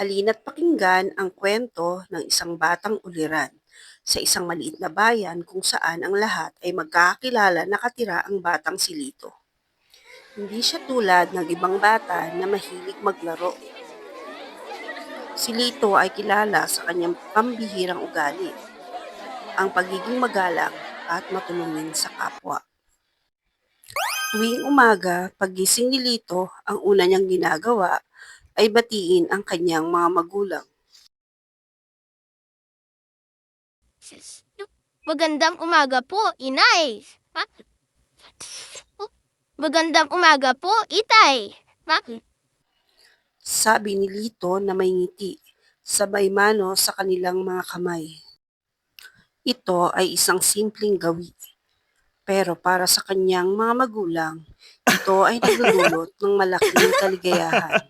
Halina't pakinggan ang kwento ng isang batang uliran sa isang maliit na bayan kung saan ang lahat ay magkakilala nakatira ang batang si Lito. Hindi siya tulad ng ibang bata na mahilig maglaro. Si Lito ay kilala sa kanyang pambihirang ugali, ang pagiging magalang at matulungin sa kapwa. Tuwing umaga, pagising ni Lito, ang una niyang ginagawa ay batiin ang kanyang mga magulang. Magandang umaga po, inay. Ha? Magandang umaga po, itay. Sabi ni Lito na may ngiti, sabay mano sa kanilang mga kamay. Ito ay isang simpleng gawi. Pero para sa kanyang mga magulang, ito ay nagdudulot ng malaking kaligayahan.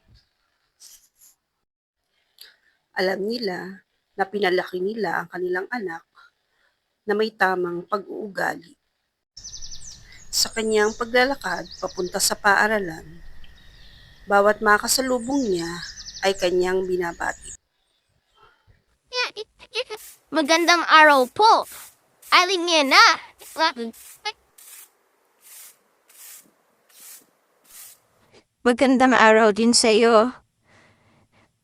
Alam nila na pinalaki nila ang kanilang anak na may tamang pag-uugali. Sa kanyang paglalakad papunta sa paaralan, bawat makasalubong niya ay kanyang binabati. Magandang araw po. Aling niya na. Magandang araw din sa iyo.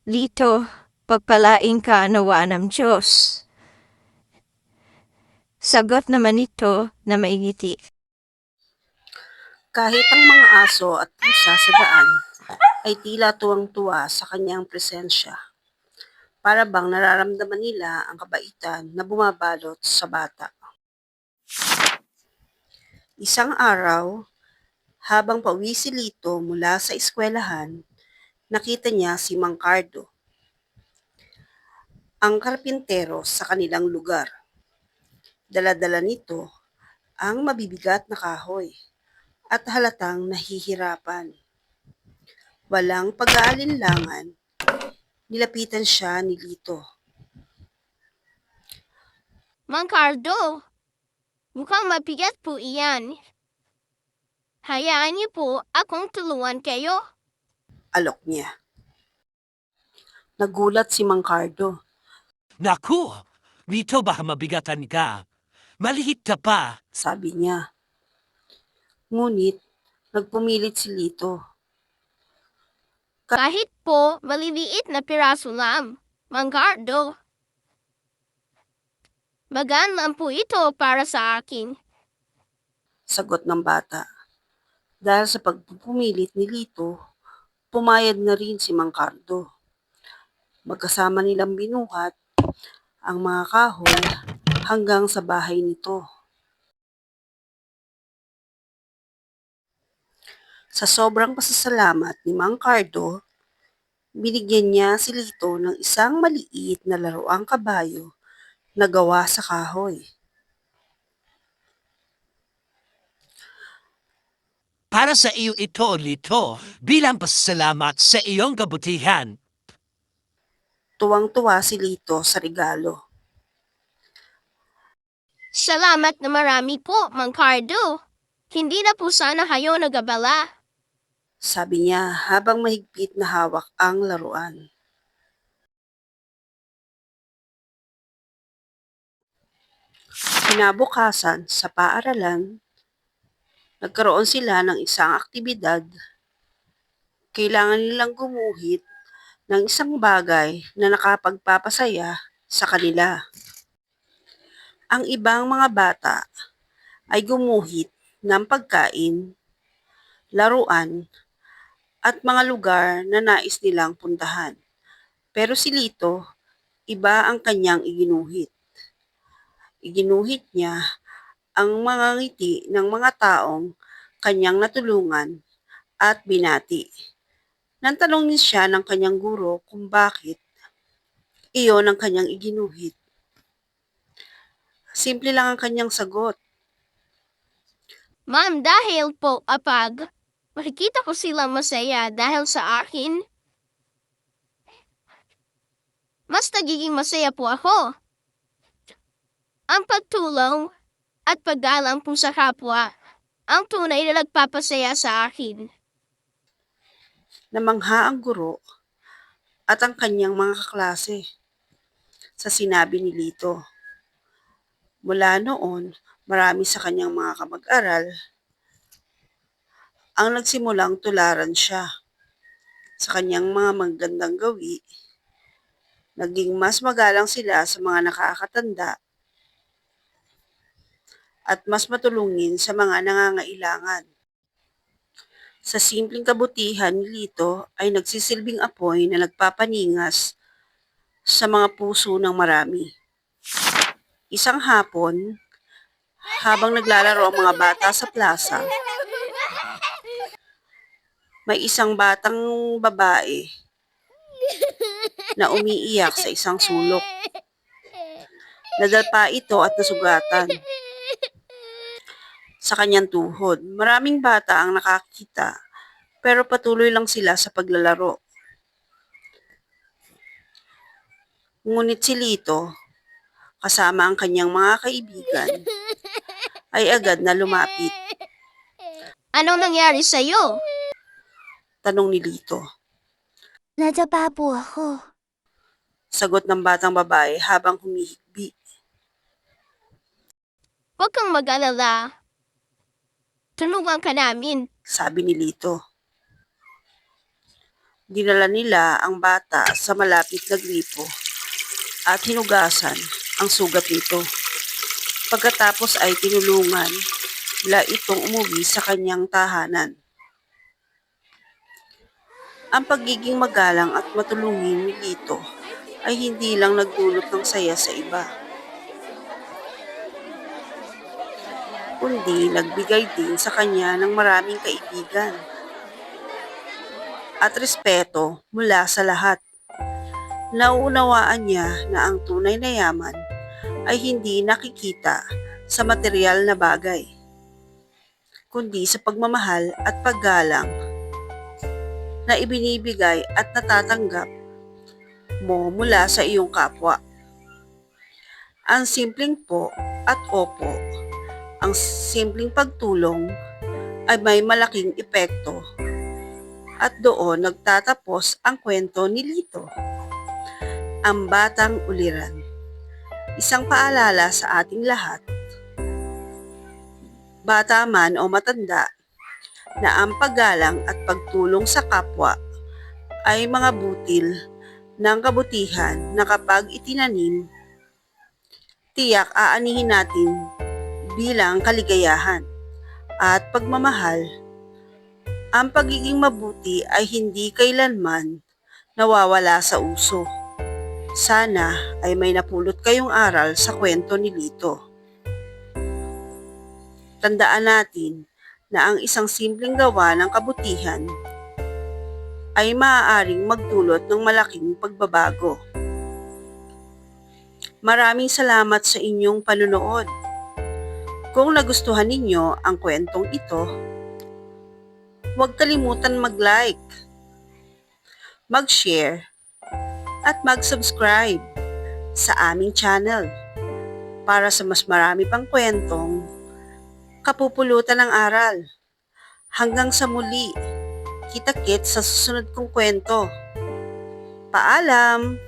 Lito, pagpalaing ka nawa ng Diyos. Sagot naman ito na maingiti. Kahit ang mga aso at pusa sa daan ay tila tuwang-tuwa sa kanyang presensya. Para bang nararamdaman nila ang kabaitan na bumabalot sa bata. Isang araw, habang pauwi si Lito mula sa eskwelahan, nakita niya si Mang Cardo, ang karpintero sa kanilang lugar. Daladala nito ang mabibigat na kahoy at halatang nahihirapan. Walang pag-aalinlangan, nilapitan siya ni Lito. Mang Cardo, mukhang mabigat po iyan. Hayaan niyo po akong tulungan kayo. Alok niya. Nagulat si Mang Cardo. Naku! Dito baka mabigatan ka. Maliit ka pa. sabi niya. Ngunit, nagpumilit si Lito. Kahit po maliliit na piraso lang, Mang Cardo. Magaan lang po ito para sa akin. Sagot ng bata. Dahil sa pagpupumilit ni Lito, pumayad na rin si Mang Cardo. Magkasama nilang binuhat ang mga kahoy hanggang sa bahay nito. Sa sobrang pasasalamat ni Mang Cardo, binigyan niya si Lito ng isang maliit na laruang kabayo na gawa sa kahoy. Para sa iyo ito, Lito, bilang pasalamat sa iyong kabutihan. Tuwang-tuwa si Lito sa regalo. Salamat na marami po, Mang Cardo. Hindi na po sana kayo nagabala. Sabi niya habang mahigpit na hawak ang laruan. Kinabukasan sa paaralan, nagkaroon sila ng isang aktibidad. Kailangan nilang gumuhit ng isang bagay na nakapagpapasaya sa kanila. Ang ibang mga bata ay gumuhit ng pagkain, laruan, at mga lugar na nais nilang puntahan. Pero si Lito, iba ang kanyang iginuhit. Iginuhit niya ang mga ngiti ng mga taong kanyang natulungan at binati. Nantanong din siya ng kanyang guro kung bakit iyon ang kanyang iginuhit. Simple lang ang kanyang sagot. Ma'am, dahil po apag, makikita ko sila masaya dahil sa akin. Mas nagiging masaya po ako. Ang pagtulong at paggalang po sa kapwa, ang tunay na nagpapasaya sa akin. Namangha ang guro at ang kanyang mga kaklase sa sinabi ni Lito. Mula noon, marami sa kanyang mga kamag-aral ang nagsimulang tularan siya sa kanyang mga magandang gawi. Naging mas magalang sila sa mga nakakatanda at mas matulungin sa mga nangangailangan. Sa simpleng kabutihan ni Lito ay nagsisilbing apoy na nagpapaningas sa mga puso ng marami. Isang hapon, habang naglalaro ang mga bata sa plaza, may isang batang babae na umiiyak sa isang sulok. Nadalpa ito at nasugatan sa kanyang tuhod. Maraming bata ang nakakita pero patuloy lang sila sa paglalaro. Ngunit si Lito, kasama ang kanyang mga kaibigan, ay agad na lumapit. Anong nangyari sa'yo? Tanong ni Lito. Nadapa po ako. Sagot ng batang babae habang humihikbi. Huwag kang mag-alala. Tulungan ka namin. Sabi ni Lito. Dinala nila ang bata sa malapit na gripo at hinugasan ang sugat nito. Pagkatapos ay tinulungan nila itong umuwi sa kanyang tahanan. Ang pagiging magalang at matulungin ni Lito ay hindi lang nagdulot ng saya sa iba, kundi nagbigay din sa kanya ng maraming kaibigan at respeto mula sa lahat. Nauunawaan niya na ang tunay na yaman ay hindi nakikita sa material na bagay, kundi sa pagmamahal at paggalang na ibinibigay at natatanggap mo mula sa iyong kapwa. Ang simpleng po at opo, ang simpleng pagtulong ay may malaking epekto at doon nagtatapos ang kwento ni Lito. Ang Batang Uliran Isang paalala sa ating lahat, bata man o matanda, na ang paggalang at pagtulong sa kapwa ay mga butil ng kabutihan na kapag itinanim, tiyak aanihin natin bilang kaligayahan at pagmamahal. Ang pagiging mabuti ay hindi kailanman nawawala sa uso. Sana ay may napulot kayong aral sa kwento ni Lito. Tandaan natin na ang isang simpleng gawa ng kabutihan ay maaaring magdulot ng malaking pagbabago. Maraming salamat sa inyong panunood. Kung nagustuhan ninyo ang kwentong ito, huwag kalimutan mag-like, mag-share, at mag-subscribe sa aming channel para sa mas marami pang kwentong kapupulutan ng aral. Hanggang sa muli, kita-kits sa susunod kong kwento. Paalam!